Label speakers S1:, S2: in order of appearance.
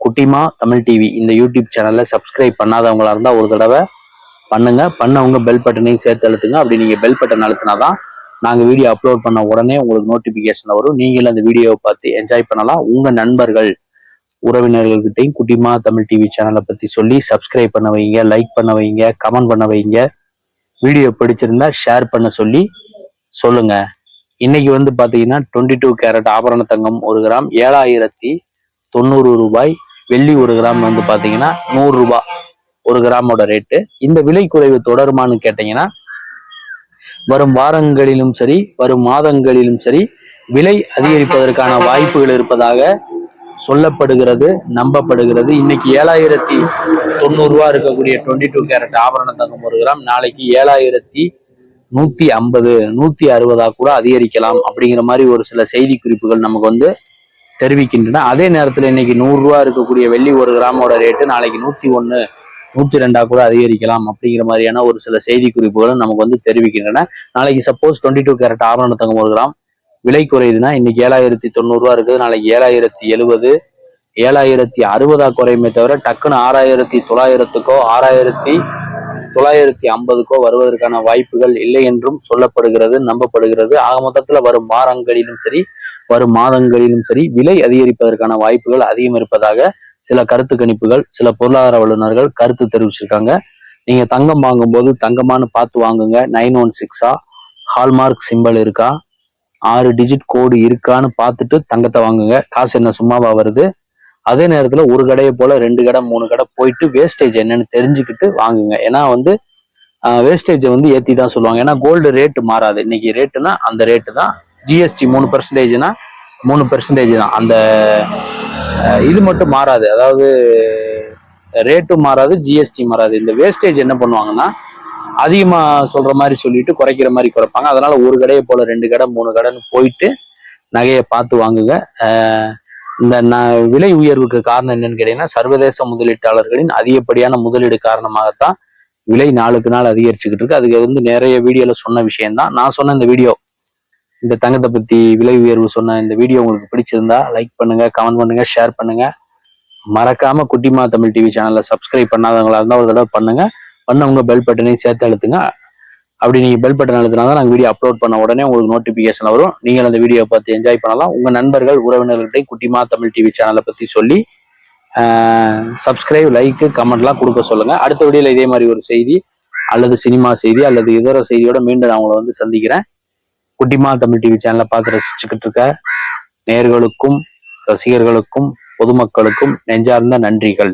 S1: குட்டிமா தமிழ் டிவி இந்த யூடியூப் சேனலில் சப்ஸ்கிரைப் பண்ணாதவங்களா இருந்தால் ஒரு தடவை பண்ணுங்க. பண்ணவங்க பெல் பட்டனையும் சேர்த்து அழுத்துங்க. அப்படி நீங்கள் பெல் பட்டன் அழுத்தினாதான் நாங்கள் வீடியோ அப்லோட் பண்ண உடனே உங்களுக்கு நோட்டிஃபிகேஷன் வரும். நீங்களும் அந்த வீடியோவை பார்த்து என்ஜாய் பண்ணலாம். உங்கள் நண்பர்கள் உறவினர்கள்கிட்டையும் குட்டிமா தமிழ் டிவி சேனலை பற்றி சொல்லி சப்ஸ்கிரைப் பண்ண வைங்க லைக் பண்ண வைங்க கமெண்ட் பண்ண வைங்க. வீடியோ பிடிச்சிருந்தா ஷேர் பண்ண சொல்லி சொல்லுங்க. இன்னைக்கு வந்து பார்த்தீங்கன்னா டுவெண்ட்டி டூ கேரட் ஆபரண தங்கம் ஒரு கிராம் ஏழாயிரத்தி தொண்ணூறு ரூபாய் வெள்ளி ஒரு கிராம் வந்து பாத்தீங்கன்னா நூறு ரூபாய் ஒரு கிராமோட ரேட்டு இந்த விலை குறைவு தொடருமான்னு கேட்டீங்கன்னா வரும் வாரங்களிலும் சரி வரும் மாதங்களிலும் சரி விலை அதிகரிப்பதற்கான வாய்ப்புகள் இருப்பதாக சொல்லப்படுகிறது நம்பப்படுகிறது. இன்னைக்கு ஏழாயிரத்தி தொண்ணூறு ரூபா இருக்கக்கூடிய டுவெண்ட்டி டூ கேரட் ஆபரண தங்கம் ஒரு கிராம் நாளைக்கு ஏழாயிரத்தி நூத்தி ஐம்பது நூத்தி அறுபதா கூட அதிகரிக்கலாம் அப்படிங்கிற மாதிரி ஒரு சில செய்தி குறிப்புகள் நமக்கு வந்து தெரிவிக்கின்றன. அதே நேரத்தில் இன்னைக்கு நூறுரூவா இருக்கக்கூடிய வெள்ளி ஒரு கிராமோட ரேட்டு நாளைக்கு நூத்தி ஒன்று நூத்தி ரெண்டா கூட அதிகரிக்கலாம் அப்படிங்கிற மாதிரியான ஒரு சில செய்தி குறிப்புகளும் நமக்கு வந்து தெரிவிக்கின்றன. நாளைக்கு சப்போஸ் டுவெண்ட்டி டூ கேரட் ஆபரண தங்கம் ஒரு கிராம். விலை குறையுதுன்னா இன்னைக்கு ஏழாயிரத்தி தொண்ணூறு ரூபா இருக்குது. நாளைக்கு ஏழாயிரத்தி எழுபது ஏழாயிரத்தி அறுபதா குறையுமே தவிர டக்குன்னு ஆறாயிரத்தி தொள்ளாயிரத்துக்கோ ஆறாயிரத்தி தொள்ளாயிரத்தி ஐம்பதுக்கோ வருவதற்கான வாய்ப்புகள் இல்லை என்றும் சொல்லப்படுகிறது நம்பப்படுகிறது. ஆக மொத்தத்தில் வரும் வாரங்களிலும் சரி வரும் மாதங்களிலும் சரி விலை அதிகரிப்பதற்கான வாய்ப்புகள் அதிகம் இருப்பதாக சில கருத்து கணிப்புகள் சில பொருளாதார வல்லுநர்கள் கருத்து தெரிவிச்சிருக்காங்க. நீங்க தங்கம் வாங்கும்போது தங்கமானு பார்த்து வாங்குங்க. நைன் ஒன் சிக்ஸா ஹால்மார்க் சிம்பிள் இருக்கா? ஆறு டிஜிட் கோடு இருக்கான்னு பார்த்துட்டு தங்கத்தை வாங்குங்க. காசு என்ன சும்மாவா வருது? அதே நேரத்துல ஒரு கடையை போல ரெண்டு கடை மூணு கடை போயிட்டு வேஸ்டேஜ் என்னன்னு தெரிஞ்சுக்கிட்டு வாங்குங்க. ஏன்னா வந்து வேஸ்டேஜை வந்து ஏத்தி தான் சொல்லுவாங்க. ஏன்னா கோல்டு ரேட்டு மாறாது. இன்னைக்கு ரேட்டுனா அந்த ரேட்டு தான். ஜிஎஸ்டி மூணு பெர்சன்டேஜ்னா மூணு பெர்சன்டேஜ் தான். அந்த இது மட்டும் மாறாது. அதாவது ரேட்டும் மாறாது ஜிஎஸ்டி மாறாது. இந்த வேஸ்டேஜ் என்ன பண்ணுவாங்கன்னா அதிகமாக சொல்கிற மாதிரி சொல்லிட்டு குறைக்கிற மாதிரி குறைப்பாங்க. அதனால் ஒரு கடையை போல் ரெண்டு கடை மூணு கடைன்னு போயிட்டு நகையை பார்த்து வாங்குங்க. இந்த ந- விலை உயர்வுக்கு காரணம் என்னன்னு கேட்டீங்கன்னா சர்வதேச முதலீட்டாளர்களின் அதிகப்படியான முதலீடு காரணமாகத்தான் விலை நாளுக்கு நாள் அதிகரிச்சுக்கிட்டு இருக்கு. அதுக்கு வந்து நிறைய வீடியோவில் சொன்ன விஷயம்தான். நான் சொன்ன இந்த வீடியோ இந்த தங்கத்தை பத்தி விலை உயர்வு சொன்ன இந்த வீடியோ உங்களுக்கு பிடிச்சிருந்தா லைக் பண்ணுங்க கமெண்ட் பண்ணுங்க ஷேர் பண்ணுங்க. மறக்காம குட்டிமா தமிழ் டிவி சேனல்ல சப்ஸ்கிரைப் பண்ணாதவங்களா இருந்தா ஒரு தடவை பண்ணுங்க. பண்ணவங்க பெல் பட்டனையும் சேர்த்து அழுத்துங்க. அப்படி நீங்க பெல் பட்டன் அழுத்தினா தான் நாங்கள் வீடியோ அப்லோட் பண்ண உடனே உங்களுக்கு நோட்டிபிகேஷன் வரும். நீங்கள் அந்த வீடியோ பார்த்து என்ஜாய் பண்ணலாம். உங்க நண்பர்கள் உறவினர்கள்ட்டையும் குட்டிமா தமிழ் டிவி சேனலை பத்தி சொல்லி சப்ஸ்கிரைப் லைக் கமெண்ட்லாம் கொடுக்க சொல்லுங்க. அடுத்த வீடியோல இதே மாதிரி ஒரு செய்தி அல்லது சினிமா செய்தி அல்லது இதர செய்தியோட மீண்டும் நான் உங்களை வந்து சந்திக்கிறேன். குட்டிமா தமிழ் டிவி சேனலை பார்த்து ரசிச்சுக்கிட்டு இருக்க நேர்களுக்கும் ரசிகர்களுக்கும் பொதுமக்களுக்கும் நெஞ்சார்ந்த நன்றிகள்.